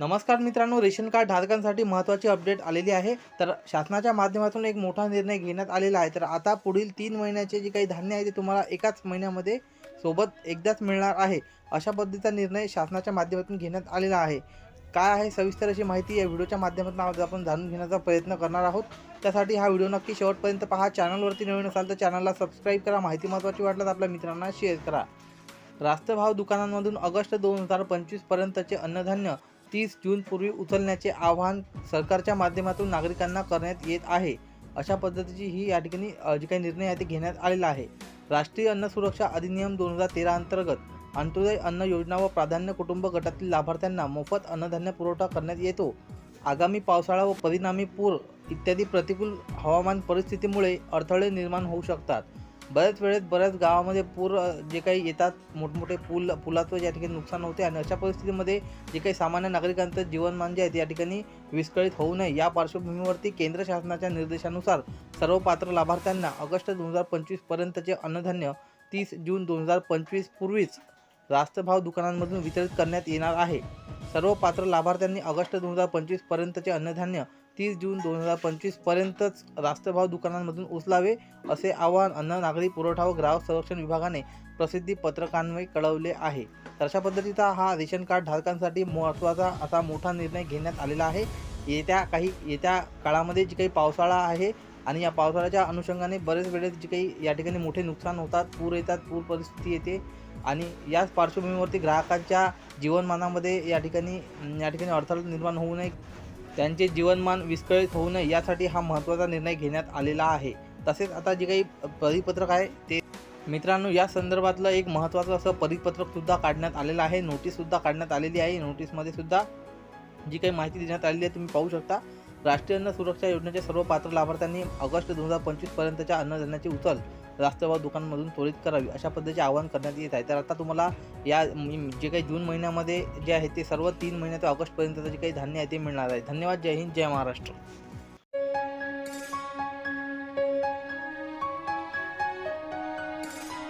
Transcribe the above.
नमस्कार मित्रांनो ration card धारकांसाठी महत्त्वाची अपडेट आलेली आहे. तर शासनाच्या माध्यमातून एक मोठा निर्णय घेण्यात आलेला आहे. तर आता पुढील तीन महिन्याचे जे काही धान्य आहे ते तुम्हाला एकाच महिन्यामध्ये सोबत एकदाच मिळणार आहे. अशा पद्धतीचा निर्णय शासनाच्या माध्यमातून घेण्यात आलेला आहे. काय आहे सविस्तर अशी माहिती या व्हिडिओच्या माध्यमातून आज आपण जाणून घेण्याचा प्रयत्न करणार आहोत. त्यासाठी हा व्हिडिओ नक्की शेवटपर्यंत पहा. चॅनलवरती नवीन असाल तर चॅनलला सबस्क्राईब करा. माहिती महत्त्वाची वाटल्यास आपल्या मित्रांना शेअर करा. रास्त भाव दुकानांमधून ऑगस्ट दोन हजार पंचवीसपर्यंतचे अन्नधान्य तीस जूनपूर्वी उचलण्याचे आवाहन सरकारच्या माध्यमातून नागरिकांना करण्यात येत आहे. अशा पद्धतीची ही या ठिकाणी जे काही निर्णय आहे ते घेण्यात आलेला आहे. राष्ट्रीय अन्न सुरक्षा अधिनियम दोन हजार तेरा अंतर्गत अंत्योदय अन्न योजना व प्राधान्य कुटुंब गटातील लाभार्थ्यांना मोफत अन्नधान्य पुरवठा करण्यात येतो. आगामी पावसाळा व परिणामी पूर इत्यादी प्रतिकूल हवामान परिस्थितीमुळे अडथळे निर्माण होऊ शकतात. बऱ्याच वेळेत बऱ्याच गावामध्ये पूर जे काही येतात मोठमोठे पूल पुलाचं या ठिकाणी नुकसान होते आणि अशा परिस्थितीमध्ये जे काही सामान्य नागरिकांचं जीवनमान जे आहे या ठिकाणी विस्कळीत होऊ नये. या पार्श्वभूमीवरती केंद्र शासनाच्या निर्देशानुसार सर्व पात्र लाभार्थ्यांना ऑगस्ट दोन हजार पंचवीसपर्यंतचे अन्नधान्य तीस जून दोन हजार पंचवीस पूर्वीच रास्तभाव दुकानांमधून वितरित करण्यात येणार आहे. सर्व पात्र लाभार्थ्यांनी ऑगस्ट दोन हजार पंचवीसपर्यंतचे अन्नधान्य तीस जून दोन हजार पंचवीसपर्यंतच रास्तभाव दुकानांमधून उचलावे असे आवाहन अन्न नागरी पुरवठा व ग्राहक संरक्षण विभागाने प्रसिद्धी पत्रकांमुळे कळवले आहे. तर अशा पद्धतीचा हा रेशन कार्ड धारकांसाठी महत्त्वाचा असा मोठा निर्णय घेण्यात आलेला आहे. येत्या काही येत्या काळामध्ये जी काही पावसाळा आहे आणि या पावसाळ्याच्या अनुषंगाने बरेच वेळेस जे काही या ठिकाणी मोठे नुकसान होतात पूर येतात पूर परिस्थिती येते आणि याच पार्श्वभूमीवरती ग्राहकांच्या जीवनमानामध्ये या ठिकाणी या ठिकाणी अडथळा निर्माण होऊ नये त्यांचे जीवनमान विस्कळीत होऊ नये यासाठी हा महत्त्वाचा निर्णय घेण्यात आलेला आहे. तसेच आता जे काही परिपत्रक आहे ते मित्रांनो या संदर्भातलं एक महत्त्वाचं असं परिपत्रकसुद्धा काढण्यात आलेलं आहे. नोटीससुद्धा काढण्यात आलेली आहे. नोटीसमध्ये सुद्धा जी काही माहिती देण्यात आलेली आहे तुम्ही पाहू शकता. राष्ट्रीय अन्न सुरक्षा योजनेच्या सर्व पात्र लाभार्थ्यांनी ऑगस्ट दोन हजार पंचवीसपर्यंतच्या अन्नधान्याची उचल राष्ट्रभाव दुकानमधून त्वरित करावी अशा पद्धतीचे आवाहन करण्यात येत आहे. तर आता तुम्हाला या जे काही जून महिन्यामध्ये जे आहे ते सर्व तीन महिन्यात ऑगस्टपर्यंतचं जे काही धान्य आहे ते मिळणार आहे. धन्यवाद. जय हिंद. जय महाराष्ट्र.